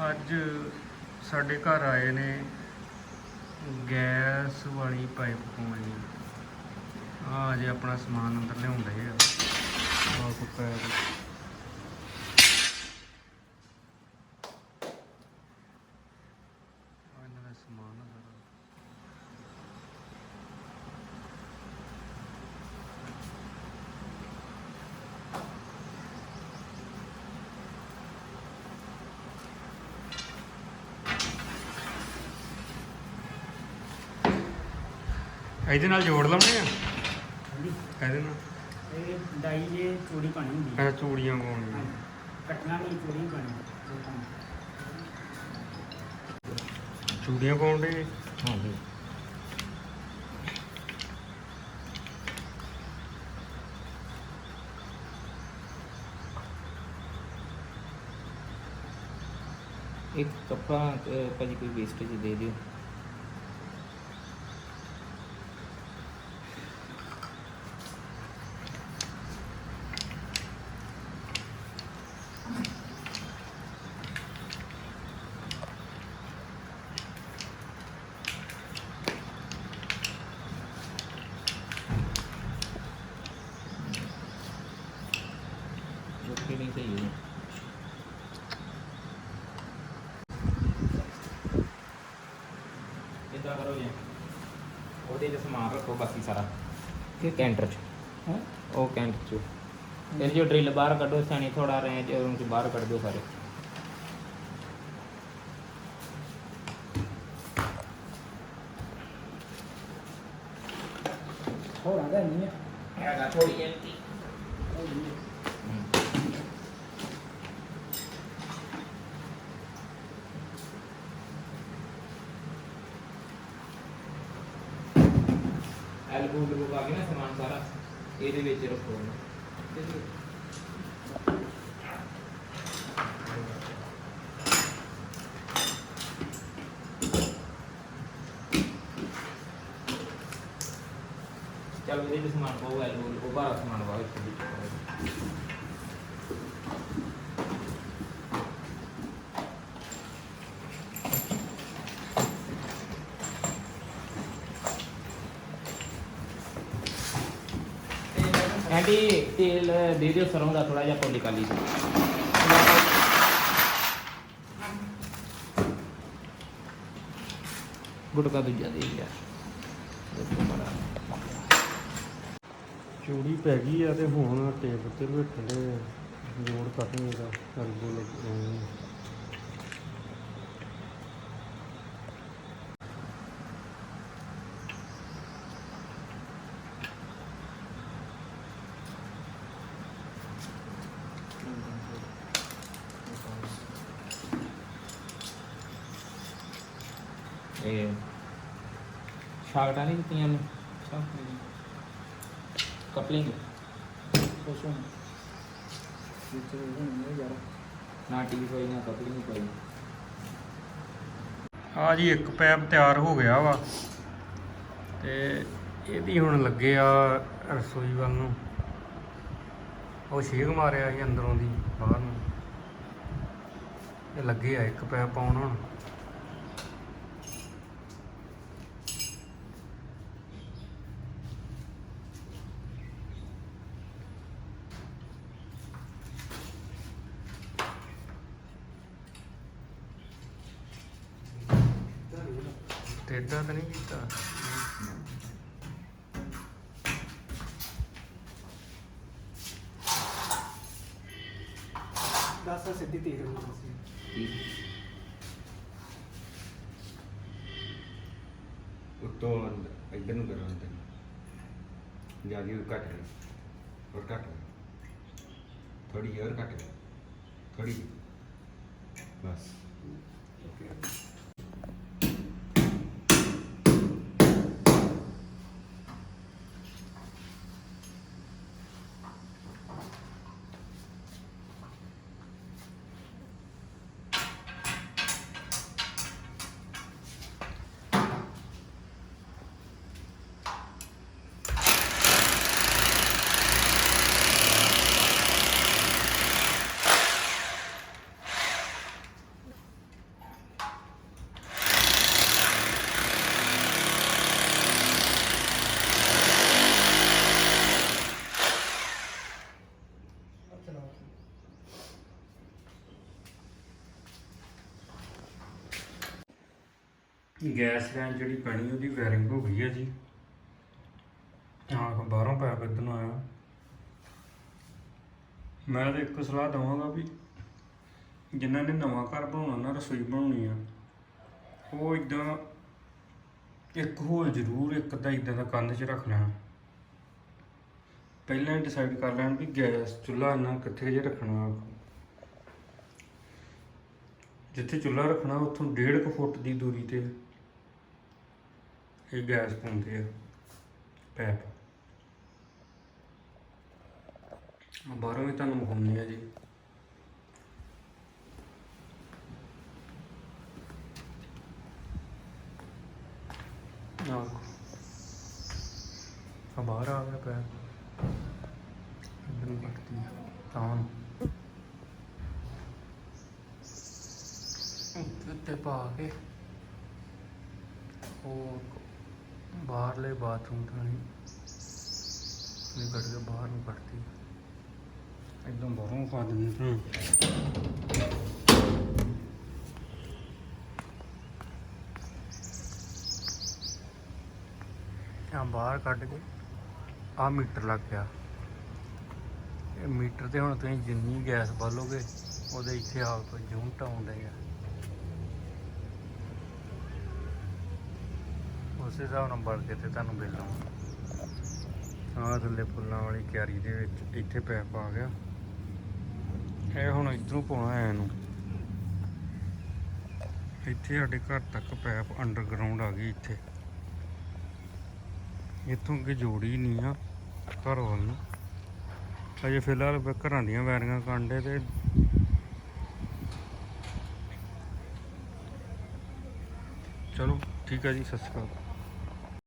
ਅੱਜ ਸਾਡੇ ਘਰ ਆਏ ਨੇ ਗੈਸ ਵਾਲੀ ਪਾਈਪ ਪਾਉਣੀ ਆ ਜੇ ਆਪਣਾ ਸਮਾਨ ਅੰਦਰ ਲਿਆਉਂਦੇ ਆ। ਆ ਕੁੱਤਾ ਹੈ ਜੀ। ਆਹ ਇਹਨਾਂ ਦਾ ਸਮਾਨ ਆ ਸਾਰਾ ਇਹਦੇ ਨਾਲ ਜੋੜ ਲਾਉਣੇ ਆ? ਹਾਂਜੀ। ਇਹਦੇ ਨਾਲ? ਇਹ ਡਾਈ ਜੇ ਚੂੜੀ ਪਾਣੀ ਹੁੰਦੀ ਹੈ। ਇਹ ਚੂੜੀਆਂ ਪਾਉਣੀਆਂ। ਹਾਂਜੀ। ਕੱਟਣਾ ਨਹੀਂ ਚੂੜੀ ਪਾਣੀ ਉਹ ਕੰਮ। ਚੂੜੀਆਂ ਪਾਉਣ ਦੇ? ਹਾਂਜੀ। ਇੱਕ ਕੱਪੜਾ ਭਾਜੀ ਕੋਈ ਵੇਸਟੇਜ ਦੇ ਦਿਓ ਰੋਟੀ ਨਹੀਂ ਚਾਹੀਏ ਇਦਾਂ ਕਰੋ ਜੀ ਉਹਦੇ 'ਚ ਸਮਾਨ ਰੱਖੋ ਬਾਕੀ ਸਾਰਾ। ਕੈਂਟਰ 'ਚ। ਹੈਂ? ਉਹ ਕੈਂਟਰ 'ਚ। ਫਿਰ ਜੋ ਡਰਿਲ ਬਾਹਰ ਕੱਢੋ ਸਿਆਣੀ ਥੋੜਾ ਰੇਂਜ ਉਹਨੂੰ ਚ ਬਾਹਰ ਕੱਢ ਦਿਓ ਸਾਰੇ। ਹੋਰ ਆਦਾ ਨਹੀਂ ਹੈਗਾ ਥੋੜੀ ਐਂਟੀ ਐਲਬੋ ਲਗੋ ਪਾ ਕੇ ਨਾ ਸਮਾਨ ਸਾਰਾ ਇਹਦੇ ਵਿੱਚ ਰੱਖੋ ਚਲ ਇਹਦੇ ਵਿੱਚ ਸਮਾਨ ਪਾਓ ਐਲਬੋ ਉਹ ਬਾਹਰ ਸਮਾਨ ਪਾਓ ਇਸ ਵਿੱਚ ਤੇਲ ਦੇ ਦਿਓ, ਸਰੋਂ ਦਾ ਥੋੜਾ ਜਿਹਾ ਪੌਲੀ ਕਾਲੀ ਦੀ ਗੁਟਕਾ ਦੂਜਾ ਦੇ ਯਾਰ ਚੂੜੀ ਪੈ ਗਈ ਆ ਤੇ ਹੁਣ ਟੇਪ ਤੇ ਬੈਠਣ ਦੇ ਜੋੜ ਕਰਨੇ ਦਾ ਅਰਬੋ ਲੱਗਣੀ ਇਹ ਸ਼ਾਗਟਾਂ ਨਹੀਂ ਦਿੱਤੀਆਂ ਨੇ ਕਪਲਿੰਗ ਖੁਸ਼ ਨਾ ਟੀਵੀ ਕੋਈ, ਨਾ ਕਪਲਿੰਗ ਕੋਈ। ਆ ਜੀ, ਇੱਕ ਪੈਪ ਤਿਆਰ ਹੋ ਗਿਆ ਵਾ। ਤੇ ਇਹਦੀ ਹੁਣ ਲੱਗੇ ਆ ਰਸੋਈ ਵੱਲ ਨੂੰ। ਉਹ ਛੇਕ ਮਾਰਿਆ ਸੀ ਅੰਦਰੋਂ ਦੀ, ਬਾਹਰ ਨੂੰ। ਇਹ ਲੱਗੇ ਆ ਇੱਕ ਪੈਪ ਪਾਉਣ ਹੁਣ। ਟੇਡਾ ਤਾਂ ਨਹੀਂ ਕੀਤਾ। ਦਸ ਸਿੱਧੀ ਤੀਰ ਹੋ ਗਈ ਕੀ ਉੱਤੋਂ ਇੱਧਰ ਨੂੰ ਕਰੋ ਅੰਦਰ ਜ਼ਿਆਦਾ ਘੱਟ ਹੈ ਹੋਰ ਘੱਟ ਹੈ ਥੋੜੀ ਹੋਰ ਘੱਟ ਹੈ ਥੋੜੀ ਬਸ। ਗੈਸ ਲਾਈਨ ਜਿਹੜੀ ਬਣੀ ਉਹਦੀ ਵਾਇਰਿੰਗ ਹੋ ਗਈ ਹੈ ਜੀ। ਹਾਂ ਬਾਹਰੋਂ ਪੈਪ ਇੱਧਰ ਨੂੰ ਆਇਆ। ਮੈਂ ਤਾਂ ਇੱਕ ਸਲਾਹ ਦਵਾਂਗਾ ਵੀ ਜਿਨ੍ਹਾਂ ਨੇ ਨਵਾਂ ਘਰ ਬਣਾਉਣਾ ਨਾ, ਰਸੋਈ ਬਣਾਉਣੀ ਆ, ਉਹ ਇਦਾਂ ਇੱਕ ਹੋਲ ਜ਼ਰੂਰ ਇੱਕ ਤਾਂ ਇਦਾਂ ਦਾ ਕੰਧ 'ਚ ਰੱਖ ਲੈਣਾ। ਪਹਿਲਾਂ ਹੀ ਡਿਸਾਈਡ ਕਰ ਲੈਣ ਵੀ ਗੈਸ, ਚੁੱਲ੍ਹਾ ਇਹਨਾਂ ਕਿੱਥੇ ਜੇ ਰੱਖਣਾ। ਜਿੱਥੇ ਚੁੱਲ੍ਹਾ ਰੱਖਣਾ, ਉੱਥੋਂ 1.5 ਫੁੱਟ ਦੀ ਦੂਰੀ ਤੇ। ਇਹ ਗੈਸ ਪਾਉਂਦੇ ਆ ਪੈਪ। ਬਾਹਰੋਂ ਵੀ ਤੁਹਾਨੂੰ ਵਿਖਾਉਂਦੇ ਆ ਜੀ। ਆ ਬਾਹਰ ਆ ਗਿਆ ਪੈਪ। ਇੱਧਰ ਨੂੰ ਕੱਟਦੀ ਆ, ਤਾਂ ਉੱਤੇ ਪਾ ਕੇ। ਉਹ ਬਾਹਰਲੇ ਬਾਥਰੂਮ ਥਾਣੀ ਇਹ ਕੱਢ ਕੇ ਬਾਹਰ ਨੂੰ ਕੱਢਤੀ। ਇੱਕਦਮ ਬਾਹਰੋਂ ਪਾ ਦਿੰਦੇ ਹਾਂ। ਆ ਬਾਹਰ ਕੱਢ ਕੇ ਆ ਮੀਟਰ ਲੱਗ ਗਿਆ। ਇਹ ਮੀਟਰ ਤੇ ਹੁਣ ਤੁਸੀਂ ਜਿੰਨੀ ਗੈਸ ਬਾਲੋਗੇ ਉਹਦੇ ਇੱਥੇ ਆਪ ਯੂਨਿਟ ਆਉਂਦੇ ਆ। ਉਸੇ ਹਿਸਾਬ ਨਾਲ ਬਣ ਕੇ ਤੇ ਤੁਹਾਨੂੰ ਮਿਲ ਆਉਣਾ ਆਹ ਥੱਲੇ ਫੁੱਲਾਂ ਵਾਲੀ ਕਿਆਰੀ ਦੇ ਵਿੱਚ ਇੱਥੇ ਪੈਪ ਆ ਗਿਆ। ਇਹ ਹੁਣ ਇਧਰੋਂ ਪਾਉਣਾ ਹੈ ਇਹਨੂੰ। ਇੱਥੇ ਸਾਡੇ ਘਰ ਤੱਕ ਪੈਪ ਅੰਡਰਗਰਾਉਂਡ ਆ ਗਈ ਇੱਥੇ। ਇੱਥੋਂ ਅੱਗੇ ਜੋੜੀ ਨਹੀਂ ਆ, ਘਰ ਵੱਲ ਨੂੰ ਅਜੇ ਫਿਲਹਾਲ ਘਰਾਂ ਦੀਆਂ ਵਾਇਰਿੰਗਾਂ ਕਾਂਡੇ ਤੇ ਚਲੋ, ਠੀਕ ਆ ਜੀ, ਸਤਿ ਸ਼੍ਰੀ ਅਕਾਲ।